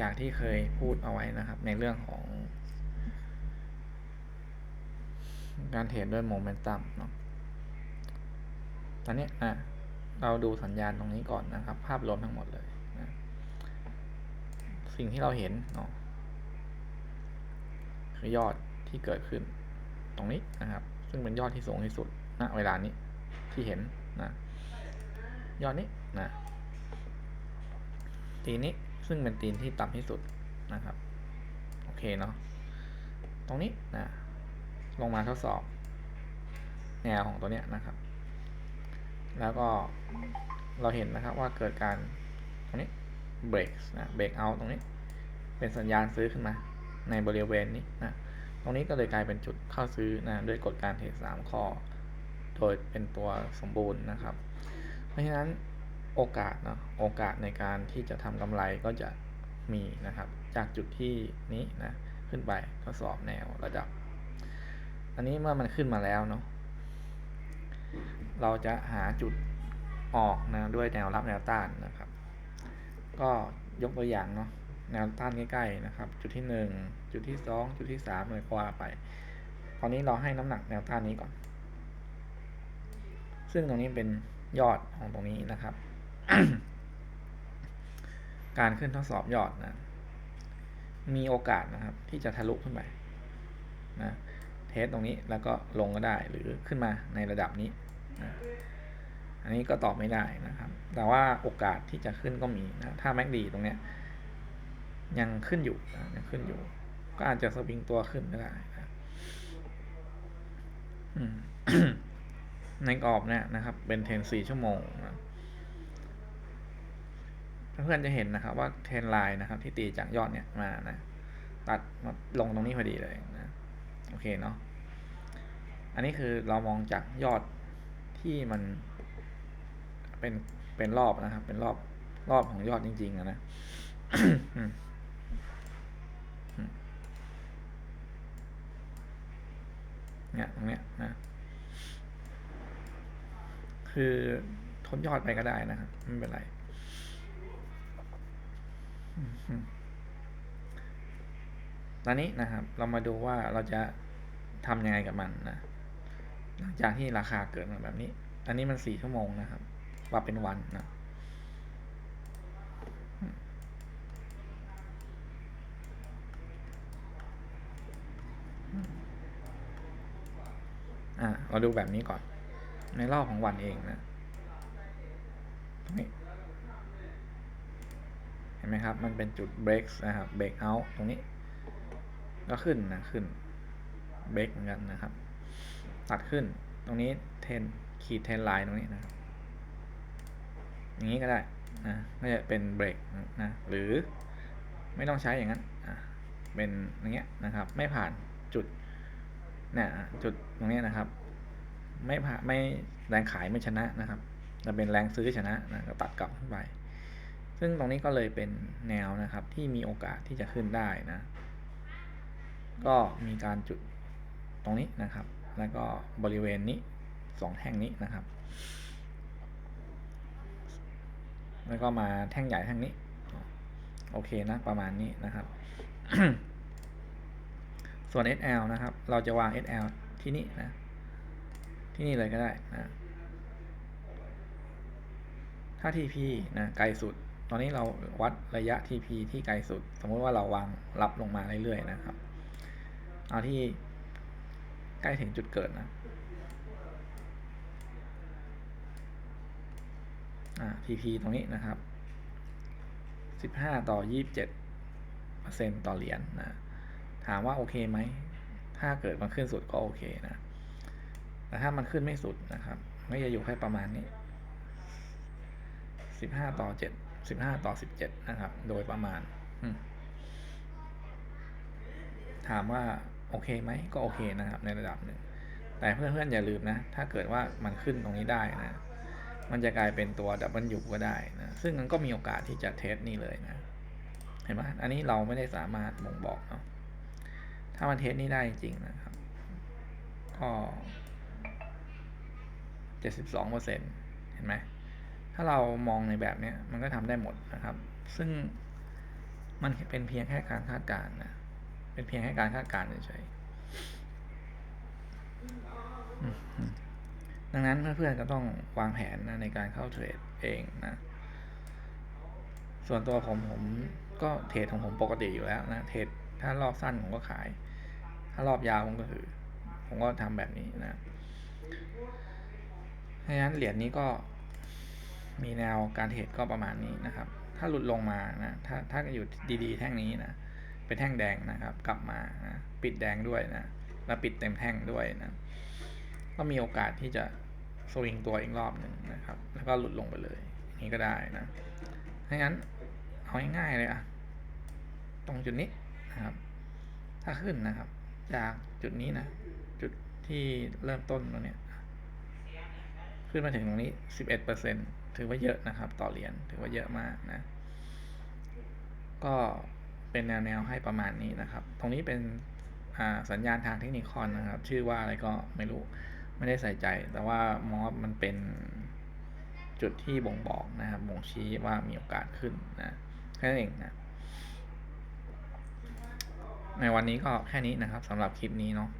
จากที่เคยพูดเอาไว้นะครับ ในเรื่องของ การเทรดด้วยโมเมนตัมเนาะตอนนี้อะเราดูสัญญาณตรงนี้ก่อนนะครับ ภาพรวมทั้งหมดเลยนะสิ่งที่เราเห็นเนาะคือยอดที่เกิดขึ้น ตรงนี้นะครับ ซึ่งเป็นยอดที่สูงที่สุดณเวลานี้ที่เห็นนะยอดนี้นะตีนี้ ซึ่งเป็นตีนที่ต่ำที่สุดนะครับ โอเคเนาะตรงนี้นะลงมาทดสอบ แนวของตัวเนี้ยนะครับ แล้วก็เราเห็นนะครับว่าเกิดการตรงนี้เบรกนะเบรกเอาตรงนี้ เป็นสัญญาณซื้อขึ้นมา ในบริเวณนี้นะตรงนี้ก็เลยกลายเป็นจุดเข้าซื้อนะด้วยกฎการเทรดสามข้อ โดยเป็นตัวสมบูรณ์นะครับ เพราะฉะนั้น โอกาสเนาะโอกาสในการที่จะทำกำไรก็จะมีนะครับ จากจุดที่นี้นะขึ้นไปทดสอบแนวระดับ อันนี้เมื่อมันขึ้นมาแล้วเนาะเราจะหาจุดออกนะด้วยแนวรับแนวต้านนะครับ ก็ยกตัวอย่างเนาะแนวต้านใกล้ๆนะครับ จุดที่ 1 จุดที่ 2 จุดที่3เลยกว่าไปตอนนี้เราให้น้ำหนักแนวต้านนี้ก่อน ซึ่งตรงนี้เป็นยอดของตรงนี้นะครับ การขึ้นทดสอบยอดนะ มีโอกาสนะครับ ที่จะทะลุขึ้นไปนะเทสตรงนี้แล้วก็ลงก็ได้หรือขึ้นมาในระดับนี้นะอันนี้ก็ตอบไม่ได้นะครับ แต่ว่าโอกาสที่จะขึ้นก็มีนะถ้าแม็กดีตรงเนี้ยยังขึ้นอยู่นะยังขึ้นอยู่ ก็อาจจะสวิงตัวขึ้นก็ได้นะในกรอบเนี่ยนะครับ เป็นเทนสี่ชั่วโมงนะ เพื่อนๆจะเห็นนะครับว่าเทรนไลน์นะครับที่ตีจากยอดเนี่ยมานะตัดมาลงตรงนี้พอดีเลยนะโอเคเนาะอันนี้คือเรามองจากยอดที่มันเป็นเป็นรอบนะครับ เป็นรอบรอบของยอดจริงๆนะเนี่ยตรงเนี้ยนะคือทดยอดไปก็ได้นะครับไม่เป็นไร ตอนนี้นะครับ เรามาดูว่าเราจะทำยังไงกับมันนะหลังจากที่ราคาเกิดมาแบบนี้ อันนี้มันสี่ชั่วโมงนะครับปรับเป็นวันนะอ่าเราดูแบบนี้ก่อน ในรอบของวันเองนะตรงนี้ ห็นไหมครับ มันเป็นจุด break นะครับ break out ตรงนี้ ก็ขึ้นนะ ขึ้น break เหมือนกันนะครับ ตัดขึ้น ตรงนี้เทนขีดเทนไลน์ตรงนี้นะครับ อย่างนี้ก็ได้นะก็จะเป็น break นะ หรือไม่ต้องใช้อย่างนั้นอะเป็นอย่างเงี้ยนะครับ ไม่ผ่านจุดเนี่ยจุดตรงนี้นะครับ ไม่ผ่านไม่แรงขายไม่ชนะนะครับแต่เป็นแรงซื้อชนะนะก็ตัดกลับขึ้นไป ซึ่งตรงนี้ก็เลยเป็นแนวนะครับที่มีโอกาสที่จะขึ้นได้นะ ก็มีการจุดตรงนี้นะครับ แล้วก็บริเวณนี้สองแท่งนี้นะครับ แล้วก็มาแท่งใหญ่แท่งนี้ โอเคนะประมาณนี้นะครับ ส่วน SL นะครับ เราจะวาง SL ที่นี่นะ ที่นี่เลยก็ได้นะถ้า TP นะไกลสุด ตอนนี้เราวัดระยะ TP ที่ไกลสุด สมมติว่าเราวางรับลงมาเรื่อยๆนะครับ เอาที่ใกล้ถึงจุดเกิดนะอ่า TP ตรงนี้นะครับ 15 ต่อ 27เปอร์เซ็นต์ต่อเหรียญนนะถามว่าโอเคไหม ถ้าเกิดมันขึ้นสุดก็โอเคนะ แต่ถ้ามันขึ้นไม่สุดนะครับก็จะอยู่แค่ประมาณนี้สิบห้าต่อเจ็ด สิบห้าต่อสิบเจ็ดนะครับ โดยประมาณ ถามว่าโอเคไหมก็โอเคนะครับ ในระดับหนึ่ง แต่เพื่อนๆอย่าลืมนะ ถ้าเกิดว่ามันขึ้นตรงนี้ได้นะ มันจะกลายเป็นตัวดับเบิลยูก็ได้นะ ซึ่งมันก็มีโอกาสที่จะเทสนี่เลยนะ เห็นไหมอันนี้เราไม่ได้สามารถบ่งบอกเนาะ ถ้ามันเทสนี่ได้จริงนะครับ ก็เจ็ดสิบสองเปอร์เซ็นเห็นไหม ถ้าเรามองในแบบนี้มันก็ทำได้หมดนะครับ ซึ่งมันเป็นเพียงแค่การคาดการณ์นะ เป็นเพียงแค่การคาดการณ์เฉยๆดังนั้นเพื่อนๆก็ต้องวางแผนนะในการเข้าเทรดเองนะ ส่วนตัวผมผมก็เทรดของผมปกติอยู่แล้วนะ เทรดถ้ารอบสั้นผมก็ขาย ถ้ารอบยาวผมก็ถือ ผมก็ทำแบบนี้นะเพราะฉะนั้นเหรียญนี้ก็ มีแนวการเทรดก็ประมาณนี้นะครับ ถ้าหลุดลงมานะถ้าถ้าอยู่ดีๆ แท่งนี้นะเป็นแท่งแดงนะครับ กลับมานะปิดแดงด้วยนะแล้วปิดเต็มแท่งด้วยนะก็มีโอกาสที่จะสวิงตัวอีกรอบหนึ่งนะครับ แล้วก็หลุดลงไปเลยอย่างนี้ก็ได้นะเพราะงั้นเอาง่ายๆเลยอะตรงจุดนี้นะครับ ถ้าขึ้นนะครับ จากจุดนี้นะ จุดที่เริ่มต้นตรงเนี้ยขึ้นมาถึงตรงนี้11% ถือว่าเยอะนะครับ ต่อเหรียญถือว่าเยอะมากนะ ก็เป็นแนวแนวๆให้ประมาณนี้นะครับ ตรงนี้เป็นอ่าสัญญาณทางเทคนิคอนนะครับ ชื่อว่าอะไรก็ไม่รู้ไม่ได้ใส่ใจ แต่ว่ามอสมันเป็นจุดที่บ่งบอกนะครับ บ่งชี้ว่ามีโอกาสขึ้นนะแค่นั้นเองนะในวันนี้ก็แค่นี้นะครับสำหรับคลิปนี้เนาะ